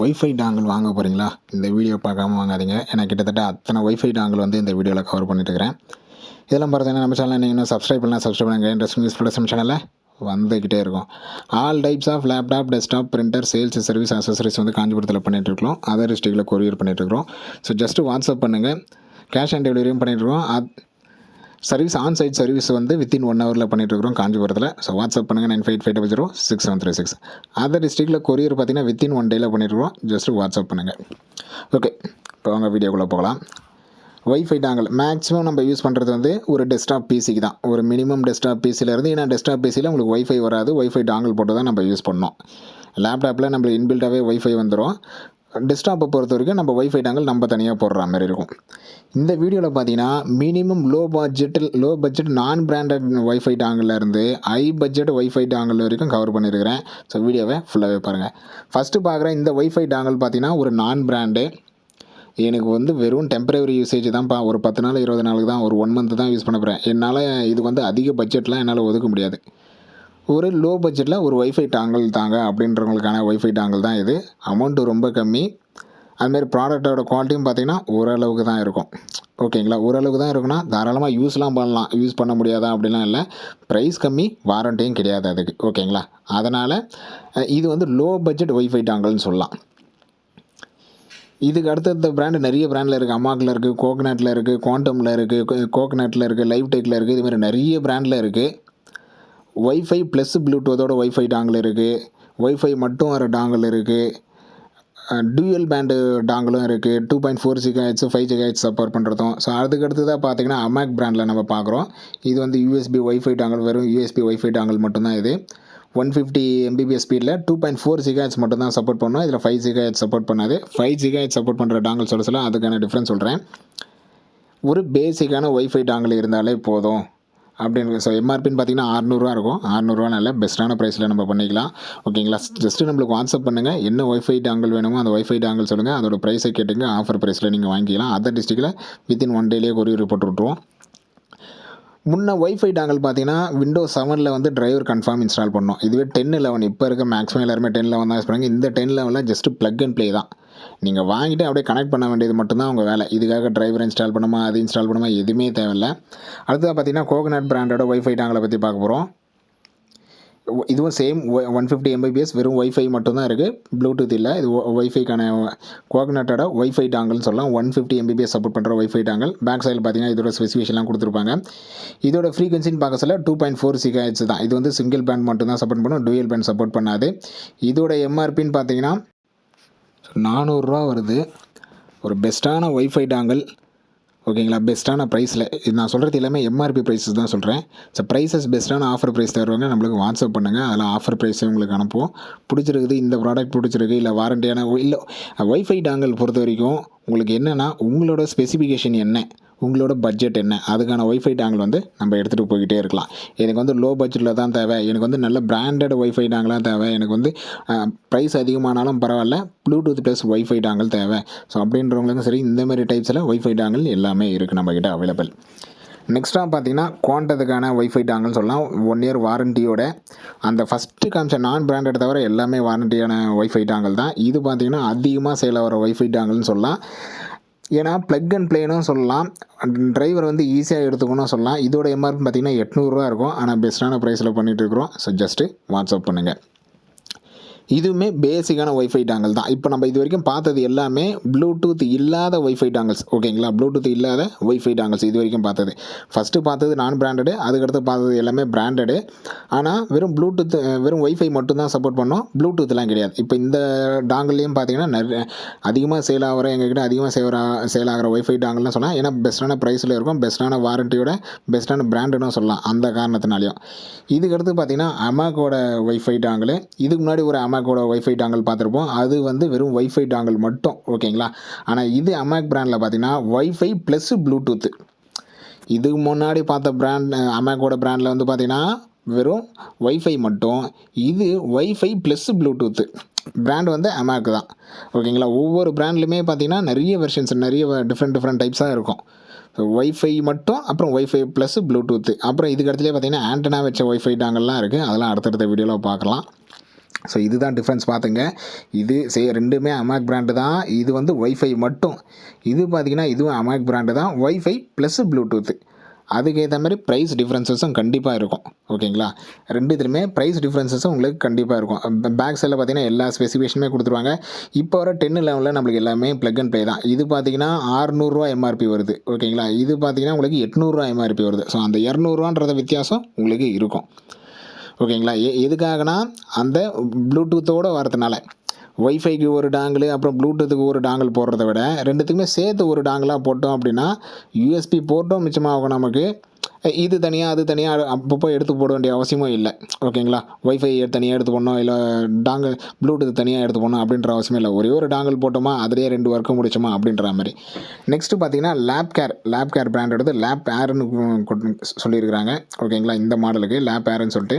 Wifi dongle வாங்க போகிறீங்களா இந்த வீடியோ பார்க்காம வாங்காதீங்க. ஏன்னா கிட்டத்தட்ட அத்தனை ஒய்ஃபை டாங்கிள் வந்து இந்த வீடியோவில் கவர் பண்ணிட்டு இருக்கிறேன். இதெல்லாம் பார்த்தீங்கன்னா நம்ம சேனல் நீங்கள் இன்னும் சப்ஸ்கிரைப் பண்ணலாம் சப்ஸ்கிரைப் பண்ணுங்கள் இன்ட்ரெஸ்ட் நியூஸ் ப்ளஸ் சேனலில் வந்துக்கிட்டே இருக்கும். All types of laptop desktop printer sales service accessories வந்து காஞ்சிபுரத்தில் பண்ணிகிட்ருக்கோம் அதர் டிஸ்ட்ரிக்டில் கொரியர் பண்ணிகிட்ருக்கோம் ஸோ ஜஸ்ட் வாட்ஸ்அப் பண்ணுங்கள் கேஷ் ஆன் டெலிவரியும் பண்ணிகிட்ருக்கோம் இருக்கோம். அது சர்வீஸ் ஆன் சைட் சர்வீஸ் வந்து வித்தின் ஒன் ஹவரில் பண்ணிட்டு இருக்கிறோம் காஞ்சிபுரத்தில் ஸோ வாட்ஸ்அப் பண்ணுங்கள் nine five five double zero six seven three six other டிஸ்ட்ரிக்டில் கொரியர் பார்த்தீங்கன்னா வித்தின் ஒன் டேயில் பண்ணிட்டுருக்கோம் ஜஸ்ட் வாட்ஸ்அப் பண்ணுங்கள் ஓகே இப்போ அவங்க வீடியோக்குள்ளே போகலாம். ஒய்ஃபை டாங்கல் மேக்ஸிமம் நம்ம யூஸ் பண்ணுறது வந்து ஒரு டெஸ்க்டாப் பிசிக்கு தான். ஒரு மினிமம் டெஸ்க்டாப் பிசிலேருந்து ஏன்னா டெஸ்க்டாப் பிசியில் உங்களுக்கு ஒய்ஃபை வராது. ஒய்ஃபை டாங்கல் போட்டு தான் நம்ம யூஸ் பண்ணோம் லேப்டாப்பில் நம்ம இன்பில்டாகவே ஒய்ஃபை வந்துடும் டெஸ்க்டாப்பை பொறுத்த வரைக்கும் நம்ம ஒய்ஃபை டாங்கல் நம்ம தனியாக போடுற மாதிரி இருக்கும். இந்த வீடியோவில் பார்த்தீங்கன்னா மினிமம் லோ பட்ஜெட்டில் லோ பட்ஜெட் நான் பிராண்டட் ஒய்ஃபை இருந்து ஹை பட்ஜெட் ஒய்ஃபை டாங்கில் வரைக்கும் கவர் பண்ணியிருக்கிறேன் ஸோ வீடியோவை ஃபுல்லாகவே பாருங்கள் ஃபஸ்ட்டு பார்க்குற இந்த ஒய்ஃபை டாங்கல் பார்த்தீங்கன்னா ஒரு நான் பிராண்டு எனக்கு வந்து வெறும் டெம்பரவரி யூசேஜ் தான்ப்பா ஒரு பத்து நாள் இருபது நாளுக்கு தான் ஒரு ஒன் மந்த்து தான் யூஸ் பண்ண போகிறேன் என்னால் இது வந்து அதிக பட்ஜெட்லாம் என்னால் ஒதுக்க முடியாது. ஒரு லோ பட்ஜெட்டில் ஒரு ஒய்ஃபை டாங்கல் தாங்க அப்படின்றவங்களுக்கான ஒய்ஃபை டாங்கல் தான் இது. அமௌண்ட்டு ரொம்ப கம்மி. அதுமாரி ப்ராடக்டோட குவாலிட்டியும் பார்த்தீங்கன்னா ஓரளவுக்கு தான் இருக்கும். ஓகேங்களா? ஓரளவுக்கு தான் இருக்குன்னா தாராளமாக யூஸ்லாம் பண்ணலாம். யூஸ் பண்ண முடியாதா அப்படிலாம் இல்லை. ப்ரைஸ் கம்மி வாரண்டியும் கிடையாது அதுக்கு. ஓகேங்களா? அதனால் இது வந்து லோ பட்ஜெட் ஒய்ஃபை டாங்கல்னு சொல்லலாம். இதுக்கு அடுத்தடுத்த பிராண்டு நிறைய பிராண்டில் இருக்குது அம்மாக்கில் இருக்குது கோகனட்டில் இருக்குது குவாண்டமில் இருக்குது கோகனட்டில் இருக்குது லைவ் டெக்கில் இருக்குது இதுமாதிரி நிறைய பிராண்டில் இருக்குது ஒய்ஃபை ப்ளஸ் ப்ளூடூத்தோட ஒய்ஃபை டாங்கில் இருக்குது ஒய்ஃபை மட்டும் வர டாங்கில் இருக்குது டூயல் பேண்டு டாங்கிலும் இருக்குது two point four gigahertz five gigahertz support பண்ணுறதும் ஸோ அதுக்கு அடுத்ததாக பார்த்தீங்கன்னா அமேக் பிராண்டில் நம்ம பார்க்குறோம் இது வந்து யூஎஸ்பி ஒய்ஃபை டாங்கல் வெறும் யூஎஸ்பி ஒய்ஃபை டாங்கல் மட்டும்தான் இது. ஒன் ஃபிஃப்டி எம்பிபிஎஸ் ஸ்பீடில் டூ பாயிண்ட் ஃபோர் ஜிகாஹெச் மட்டும் தான் சப்போர்ட் பண்ணோம். இதில் ஃபைவ் ஜிகாஹெச் சப்போர்ட் பண்ணாது. ஃபைவ் ஜிகாஹெச் சப்போர்ட் பண்ணுற டாங்கல் சொல்ல சொல்ல அதுக்கான டிஃப்ரென்ஸ் சொல்கிறேன் ஒரு பேசிக்கான ஒய்ஃபை டாங்கல் இருந்தாலே போதும். அப்படின்னு ஸோ எம்ஆர்பின்னு பார்த்தீங்கன்னா அறநூறுவா இருக்கும். அறநூறுவா நல்ல பெஸ்ட்டான ப்ரைஸில் நம்ம பண்ணிக்கலாம். ஓகேங்களா ஜஸ்ட்டு நம்மளுக்கு வாட்ஸ்அப் பண்ணுங்கள் என்ன ஒய்ஃபை டாங்கல் வேணுமோ அந்த ஒய்ஃபை டாங்கல் சொல்லுங்கள் அதோட ப்ரைஸை கேட்டுங்க. ஆஃபர் ப்ரைஸில் நீங்கள் வாங்கிக்கலாம். அதர் டிஸ்ட்ரிக்டில் வித்தின் ஒன் டேலேயே கொரியர் போட்டு விட்ருவோம் முன்ன ஒய்ஃபை டாங்கல் பார்த்தீங்கன்னா விண்டோஸ் செவனில் வந்து டிரைவர் கன்ஃபார்ம் இன்ஸ்டால் பண்ணோம். இதுவே டென் லெவன் இப்போ இருக்க மேக்ஸிமம் எல்லாருமே டென் லெவன் தான் யூஸ் பண்ணுறாங்க இந்த டென் லெவனில் ஜஸ்ட் ப்ளக் அண்ட் ப்ளே தான். நீங்கள் வாங்கிட்டு அப்படியே கனெக்ட் பண்ண வேண்டியது மட்டும்தான் உங்கள் வேலை. இதுக்காக டிரைவர் இன்ஸ்டால் பண்ணுமா அது இன்ஸ்டால் பண்ணுமா எதுவுமே தேவையில்ல. அடுத்ததாக பார்த்தீங்கன்னா கோகனட் பிராண்டோட ஒய்ஃபை டாங்கலை பற்றி பார்க்க போகிறோம் இதுவும் சேம் ஒன் ஃபிஃப்டி எம்பிபிஎஸ் வெறும் ஒய்ஃபை மட்டும்தான் இருக்குது ப்ளூடூத் இல்லை. இது ஒய்ஃபைக்கான கோகனட்டோட ஒய்ஃபை டாங்கல்னு சொல்லலாம். ஒன் ஃபிஃப்டி எம்பிபிஎஸ் சப்போர்ட் பண்ணுற ஒய்ஃபை டாங்கல் பேக் சைடில் பார்த்தீங்கன்னா இதோட ஸ்பெசிஃபிகேஷன்லாம் கொடுத்துருப்பாங்க. இதோட ஃப்ரீக்வன்சின்னு பார்க்க சொல்ல டூ பாயிண்ட் ஃபோர் சிகாஹெச் தான். இது வந்து சிங்கிள் பேண்ட் மட்டும் தான் சப்போர்ட் பண்ணும். டூயல் பேண்ட் சப்போர்ட் பண்ணாது. இதோட எம்ஆர்பின்னு பார்த்தீங்கன்னா நானூறுரூவா வருது. ஒரு பெஸ்ட்டான ஒய்ஃபை டாங்கல் ஓகேங்களா? பெஸ்ட்டான ப்ரைஸில் இது நான் சொல்கிறது எல்லாமே எம்ஆர்பி ப்ரைஸஸ் தான் சொல்கிறேன் ஸோ ப்ரைஸஸ் பெஸ்ட்டான ஆஃபர் ப்ரைஸ் தருவாங்க. நம்மளுக்கு வாட்ஸ்அப் பண்ணுங்கள் அதில் ஆஃபர் ப்ரைஸே உங்களுக்கு அனுப்புவோம். பிடிச்சிருக்குது இந்த ப்ராடக்ட் பிடிச்சிருக்கு இல்லை வாரண்டியான இல்லை ஒய்ஃபை டாங்கல் பொறுத்த வரைக்கும் உங்களுக்கு என்னென்னா உங்களோட ஸ்பெசிஃபிகேஷன் என்ன? உங்களோட பட்ஜெட் என்ன? அதுக்கான ஒய்ஃபை டாங்கல் வந்து நம்ம எடுத்துகிட்டு போய்கிட்டே இருக்கலாம். எனக்கு வந்து லோ பட்ஜெட்டில் தான் தேவை. எனக்கு வந்து நல்ல பிராண்டட் ஒய்ஃபை டாங்கலாக தேவை. எனக்கு வந்து ப்ரைஸ் அதிகமானாலும் பரவாயில்ல. ப்ளூடூத் ப்ளஸ் ஒய்ஃபை டாங்கல் தேவை. ஸோ அப்படின்றவங்களுக்கும் சரி இந்தமாரி டைப்ஸில் ஒய்ஃபை டாங்கல் எல்லாமே இருக்குது நம்மக்கிட்ட அவைலபிள் நெக்ஸ்ட்டாக பார்த்தீங்கன்னா குவாண்டதுக்கான ஒய்ஃபை டாங்கல்னு சொல்லலாம். ஒன் இயர் வாரண்டியோட அந்த ஃபஸ்ட்டு காமிச்ச நான் பிராண்டட் தவிர எல்லாமே வாரண்டியான ஒய்ஃபை டாங்கல் தான். இது பார்த்தீங்கன்னா அதிகமாக சேல் ஆகிற ஒய்ஃபை டாங்கல்னு சொல்லலாம். ஏன்னா ப்ளக் அண்ட் ப்ளேனும் சொல்லலாம். டிரைவர் வந்து ஈஸியாக எடுத்துக்கணும் சொல்லலாம். இதோட எம்ஆர்பி பார்த்தீங்கன்னா எட்நூறுரூவா இருக்கும். ஆனால் பெஸ்ட்டான ப்ரைஸில் பண்ணிகிட்டு இருக்கிறோம். ஸோ ஜஸ்ட்டு வாட்ஸ்அப் பண்ணுங்கள் இதுவுமே பேசிக்கான ஒய்ஃபை டாங்கல் தான். இப்போ நம்ம இது வரைக்கும் பார்த்தது எல்லாமே ப்ளூடூத் இல்லாத ஒய்ஃபை டாங்கல்ஸ் ஓகேங்களா ப்ளூடூத் இல்லாத ஒய்ஃபை டாங்கல்ஸ் இது வரைக்கும் பார்த்தது. ஃபஸ்ட்டு பார்த்தது நான் பிராண்டடு அதுக்கடுத்து பார்த்தது எல்லாமே பிராண்டடு ஆனால் வெறும் ப்ளூடூத் வெறும் ஒய்ஃபை மட்டும்தான் சப்போர்ட் பண்ணோம். ப்ளூடூத்லாம் கிடையாது. இப்போ இந்த டாங்கல்லையும் பார்த்தீங்கன்னா நிறைய அதிகமாக சேல் ஆகிற எங்ககிட்ட அதிகமாக சேவர சேல் ஆகிற ஒய்ஃபை டாங்கல்னு சொன்னால் ஏன்னா பெஸ்ட்டான ப்ரைஸில் இருக்கும். பெஸ்ட்டான வாரண்டியோட பெஸ்ட்டான பிராண்டுன்னு சொல்லலாம். அந்த காரணத்தினாலையும். இதுக்கடுத்து பார்த்தீங்கன்னா அமாக்கோட ஒய்ஃபை டாங்கல் இதுக்கு முன்னாடி ஒரு அமேக்கோட ஒய்ஃபை டாங்கல் பார்த்துருப்போம். அது வந்து வெறும் ஒய்ஃபை டாங்கல் மட்டும் ஓகேங்களா? ஆனால் இது அமேக் பிராண்டில் பார்த்தீங்கன்னா ஒய்ஃபை ப்ளஸ் ப்ளூடூத் இதுக்கு முன்னாடி பார்த்த பிராண்ட் அமேக்கோட பிராண்டில் வந்து பார்த்தீங்கன்னா வெறும் ஒய்ஃபை மட்டும். இது ஒய்ஃபை ப்ளஸ் ப்ளூடூத்து பிராண்ட் வந்து அமேக் தான். ஓகேங்களா? ஒவ்வொரு ப்ராண்ட்லையுமே பார்த்தீங்கன்னா நிறைய வெர்ஷன்ஸ் நிறைய டிஃப்ரெண்ட் டிஃப்ரெண்ட் டைப்ஸாக இருக்கும். ஸோ ஒய்ஃபை மட்டும் அப்புறம் ஒய்ஃபை ப்ளஸ் ப்ளூடூத்து அப்புறம் இதுக்கு அடுத்துலேயே பார்த்தீங்கன்னா ஆண்டனா வச்ச ஒய்ஃபை டாங்கல்லாம் இருக்குது அதெல்லாம் அடுத்தடுத்த வீடியோவில் பார்க்கலாம். ஸோ இதுதான் டிஃப்ரென்ஸ் பார்த்துங்க. இது சே ரெண்டுமே அமேக் பிராண்டு தான். இது வந்து ஒய்ஃபை மட்டும். இது பார்த்தீங்கன்னா இதுவும் அமேக் பிராண்டு தான். ஒய்ஃபை ப்ளஸ் ப்ளூடூத்து அதுக்கேற்ற மாதிரி ப்ரைஸ் டிஃப்ரென்சஸும் கண்டிப்பாக இருக்கும். ஓகேங்களா ரெண்டு இதுலையுமே ப்ரைஸ் டிஃப்ரென்சஸும் உங்களுக்கு கண்டிப்பாக இருக்கும். பேக் சைடில் பார்த்தீங்கன்னா எல்லா ஸ்பெசிஃபிகேஷனுமே கொடுத்துருவாங்க. இப்போ வர டென் லெவலில் நம்மளுக்கு எல்லாமே ப்ளக் அண்ட் ப்ளே தான். இது பார்த்தீங்கன்னா ஆறுநூறுவா எம்ஆர்பி வருது. ஓகேங்களா இது பார்த்தீங்கன்னா உங்களுக்கு எட்நூறுரூவா எம்ஆர்பி வருது. ஸோ அந்த இரநூறுவான்றத வித்தியாசம் உங்களுக்கு இருக்கும். ஓகேங்களா? எ எதுக்காகனா அந்த ப்ளூடூத்தோடு வரதுனால. ஒய்ஃபைக்கு ஒரு டாங்கிள் அப்புறம் ப்ளூடூத்துக்கு ஒரு டாங்கிள் போடுறத விட ரெண்டுத்துக்குமே சேர்த்து ஒரு டாங்கிளாக போட்டோம் அப்படின்னா யூஎஸ்பி போட்டோம் மிச்சமாகும் நமக்கு. இது தனியாக அது தனியாக அப்பப்போ எடுத்து போட வேண்டிய அவசியமும் இல்லை. ஓகேங்களா? ஒய்ஃபை தனியாக எடுத்து போடணும் இல்லை டாங்கிள் ப்ளூடூத் தனியாக எடுத்து போடணும் அப்படின்ற அவசியம் இல்லை. ஒரே ஒரு டாங்கிள் போட்டோமா அதிலேயே ரெண்டு ஒர்க்கு முடிச்சோமா அப்படின்ற மாதிரி. நெக்ஸ்ட்டு பார்த்தீங்கன்னா Lap Care Lap Care brand எடுத்து லேப் ஏர்னு சொல்லியிருக்கிறாங்க. ஓகேங்களா? இந்த மாடலுக்கு லேப் ஏர்னு சொல்லிட்டு.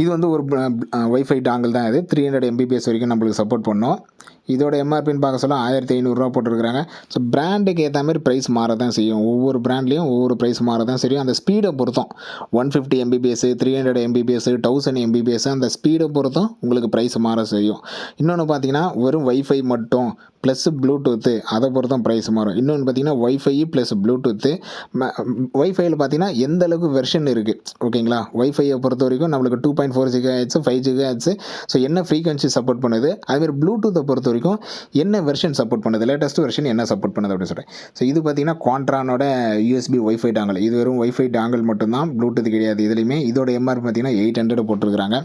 இது வந்து ஒரு ஒய்ஃபை டாங்கிள் தான் இது. த்ரீ ஹண்ட்ரட் எம்பிபிஎஸ் வரைக்கும் நம்மளுக்கு சப்போர்ட் பண்ணோம். இதோட எம்ஆர்பின்னு பார்க்க சொல்ல ஆயிரத்தி ஐநூறுரூவா போட்டிருக்கிறாங்க. ஸோ பிராண்டுக்கு ஏற்ற மாதிரி ப்ரைஸ் மாற தான் செய்யும். ஒவ்வொரு பிராண்ட்லேயும் ஒவ்வொரு ப்ரைஸ் மாற தான் செய்யும். அந்த ஸ்பீடை பொறுத்தும். One fifty Mbps three hundred Mbps thousand Mbps அந்த ஸ்பீடை பொறுத்தும் உங்களுக்கு ப்ரைஸ் மாற செய்யும். இன்னொன்று பார்த்தீங்கன்னா வெறும் ஒய்ஃபை மட்டும் ப்ளஸ் ப்ளூடூத்து அதை பொறுத்தும் ப்ரைஸ் மாறும். இன்னொன்று பார்த்தீங்கன்னா ஒய்ஃபை ப்ளஸ் ப்ளூடூத்து ஒய்ஃபையில் பார்த்தீங்கன்னா எந்த அளவுக்கு வெர்ஷன் இருக்குது ஓகேங்களா ஒய்ஃபையை பொறுத்த வரைக்கும் நம்மளுக்கு two point four giga five Zika ஹெச் ஸோ என்ன ஃப்ரீக்வன்சி சப்போர்ட் பண்ணுது? அதுமாதிரி ப்ளூடூத்தை பொறுத்த வரைக்கும் என்ன வெர்ஷன் சப்போர்ட் பண்ணுது? லேட்டஸ்ட் வெர்ஷன் என்ன சப்போர்ட் பண்ணுது அப்படின்னு சொல்கிறேன் ஸோ இது பார்த்தீங்கன்னா கான்ட்ரானோட யூஎஸ்பி ஒய்ஃபை டாங்கல் இது வெறும் ஒய்ஃபை டாங்கல் மட்டும்தான் ப்ளூடூத் கிடையாது இதுலேயுமே இதோட எம்ஆர் பார்த்தீங்கன்னா எயிட் ஹண்ட்ரட் போட்டிருக்கிறாங்க.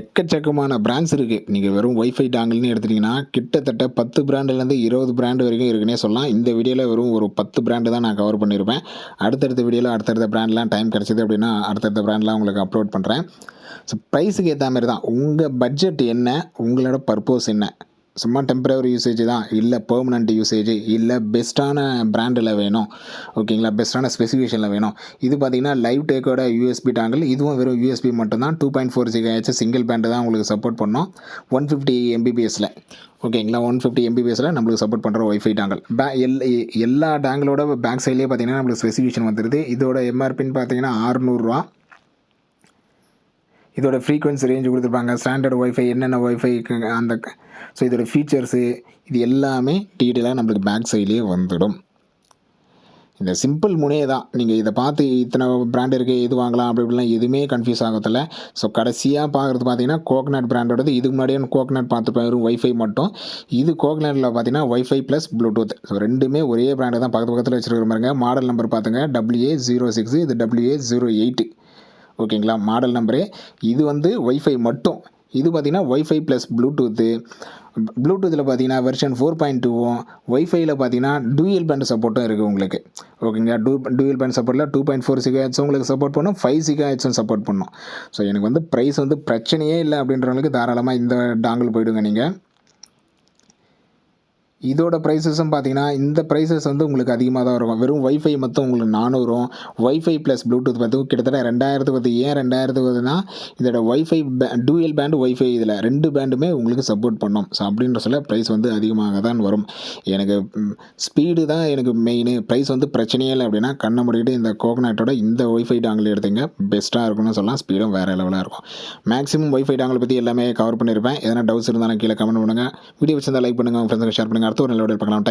எக்கச்சக்கமான பிராண்ட்ஸ் இருக்குது நீங்கள் வெறும் ஒய்ஃபை டாங்கிள்னு எடுத்துட்டிங்கன்னா கிட்டத்தட்ட பத்து பிராண்டுலேருந்து இருபது பிராண்டு வரைக்கும் இருக்குன்னே சொல்லலாம். இந்த வீடியோவில் வெறும் ஒரு பத்து பிராண்டு தான் நான் கவர் பண்ணியிருப்பேன் அடுத்தடுத்த வீடியோவில் அடுத்தடுத்த பிராண்ட்லாம் டைம் கிடச்சிது அப்படின்னா அடுத்தடுத்த பிராண்ட்லாம் உங்களுக்கு அப்லோட் பண்ணுறேன் ஸோ ப்ரைஸுக்கு ஏற்ற மாதிரி தான். உங்கள் பட்ஜெட் என்ன? உங்களோட பர்பஸ் என்ன? சும்மா டெம்பரவரி யூசேஜ் தான். இல்லை பெர்மனண்ட் யூசேஜ் இல்லை பெஸ்ட்டான பிராண்டில் வேணும். ஓகேங்களா பெஸ்ட்டான ஸ்பெசிஃபிகேஷனில் வேணும். இது பார்த்தீங்கன்னா லைவ் டேக்கோட யூஎஸ்பி டாங்கிள் இதுவும் வெறும் யூஎஸ்பி மட்டும்தான். Two point four GHz single band தான் உங்களுக்கு சப்போர்ட் பண்ணோம். ஒன் ஃபிஃப்டி எம்பிபிஎஸில் ஓகேங்களா ஒன் ஃபிஃப்டி எம்பிபிஎஸில் நம்மளுக்கு சப்போர்ட் பண்ணுற ஒய்ஃபை டாங்கல் பே எல் எல்லா டாங்கிளோட பேக் சைட்லேயே பார்த்தீங்கன்னா நம்மளுக்கு ஸ்பெசிஃபிகேஷன் வந்துடுது இதோட எம்ஆர்பின்னு பார்த்தீங்கன்னா ஆறுநூறுவா இதோட ஃப்ரீக்வன்சி ரேஞ்ச் கொடுத்துருப்பாங்க. ஸ்டாண்டர்ட் ஒய்ஃபை என்னென்ன ஒய்ஃபை அந்த ஸோ இதோட ஃபீச்சர்ஸு இது எல்லாமே டீட்டெயிலாக நம்மளுக்கு பேக் சைட்லேயே வந்துடும். இந்த சிம்பிள் முனையே தான். நீங்கள் இதை பார்த்து இத்தனை பிராண்ட் இருக்குது எது வாங்கலாம் அப்படி இப்படிலாம் எதுவுமே கன்ஃபியூஸ் ஆகத்தில்ல ஸோ கடைசியாக பார்க்குறது பார்த்தீங்கன்னா கோகனட் பிராண்டோடது இதுக்கு முன்னாடியே கோகனட் பார்த்துருப்பேன் வெறும் ஒய்ஃபை மட்டும். இது கோகனட்டில் பார்த்தீங்கன்னா ஒய்ஃபை ப்ளஸ் ப்ளூடூத் ஸோ ரெண்டுமே ஒரே பிராண்டு தான். பக்கத்து பக்கத்தில் வச்சுருக்கிற மாதிரிங்க மாடல் நம்பர் பார்த்துங்க. டபிள்யூஏ ஜீரோ சிக்ஸ் இது டபிள்யூஏ ஜீரோ எயிட்டு ஓகேங்களா? Model number. இது வந்து ஒய்ஃபை மட்டும். இது பார்த்திங்கன்னா ஒய்ஃபை ப்ளஸ் ப்ளூடூத்து ப்ளூடூத்தில் பார்த்தீங்கன்னா வெர்ஷன் ஃபோர் பாயிண்ட் டூவும் ஒய்ஃபையில் பார்த்தீங்கன்னா டூயல் பேண்ட் சப்போர்ட்டும் இருக்குது உங்களுக்கு. ஓகேங்களா? டூ டூயல் பேண்ட் சப்போர்ட்டில் டூ பாயிண்ட் ஃபோர் சிகா ஹெட்ஸும் உங்களுக்கு சப்போர்ட் பண்ணும். ஃபைவ் சிகா ஹெட்ஸும் சப்போர்ட் பண்ணும். ஸோ எனக்கு வந்து ப்ரைஸ் வந்து பிரச்சனையே இல்லை அப்படின்றவங்களுக்கு தாராளமாக இந்த டாங்கிள் போயிடுங்க நீங்கள் இதோட ப்ரைஸஸும் பார்த்தீங்கன்னா இந்த ப்ரைஸஸ் வந்து உங்களுக்கு அதிகமாக தான் இருக்கும் வெறும் ஒய்ஃபை மொத்தம் உங்களுக்கு நானூறும் ஒய்ஃபை ப்ளஸ் ப்ளூடூத் பார்த்து கிட்டத்தட்ட ரெண்டாயிரத்து பத்து. ஏன் ரெண்டாயிரத்து பத்துனா இதோட ஒய்ஃபை டூயல் பேண்டு ஒய்ஃபை இதில் ரெண்டு பேண்டுமே உங்களுக்கு சப்போர்ட் பண்ணும். ஸோ அப்படின்ற சொல்ல ப்ரைஸ் வந்து அதிகமாக தான் வரும். எனக்கு ஸ்பீடு தான் எனக்கு மெயின் ப்ரைஸ் வந்து பிரச்சனையே இல்லை அப்படின்னா கண்ணை முடிக்கிட்டு இந்த கோகனட்டோட இந்த ஒய்ஃபை டாங்கில் எடுத்தீங்க. பெஸ்ட்டாக இருக்கும்னு சொல்லலாம். ஸ்பீடும் வேறு லெவலாக இருக்கும். மேக்ஸிமம் ஒய்ஃபை டாங்கில் பற்றி எல்லாமே கவர் பண்ணியிருப்பேன் எதனா டவுட்ஸ் இருந்தாலும் கீழே கமெண்ட் பண்ணுங்கள் வீடியோ வச்சிருந்தால் லைக் பண்ணுங்கள் உங்கள் ஃப்ரெண்ட்ஸுக்கு ஷேர் பண்ணுங்கள் அடுத்த ஒரு நல்ல பார்க்கலாம்.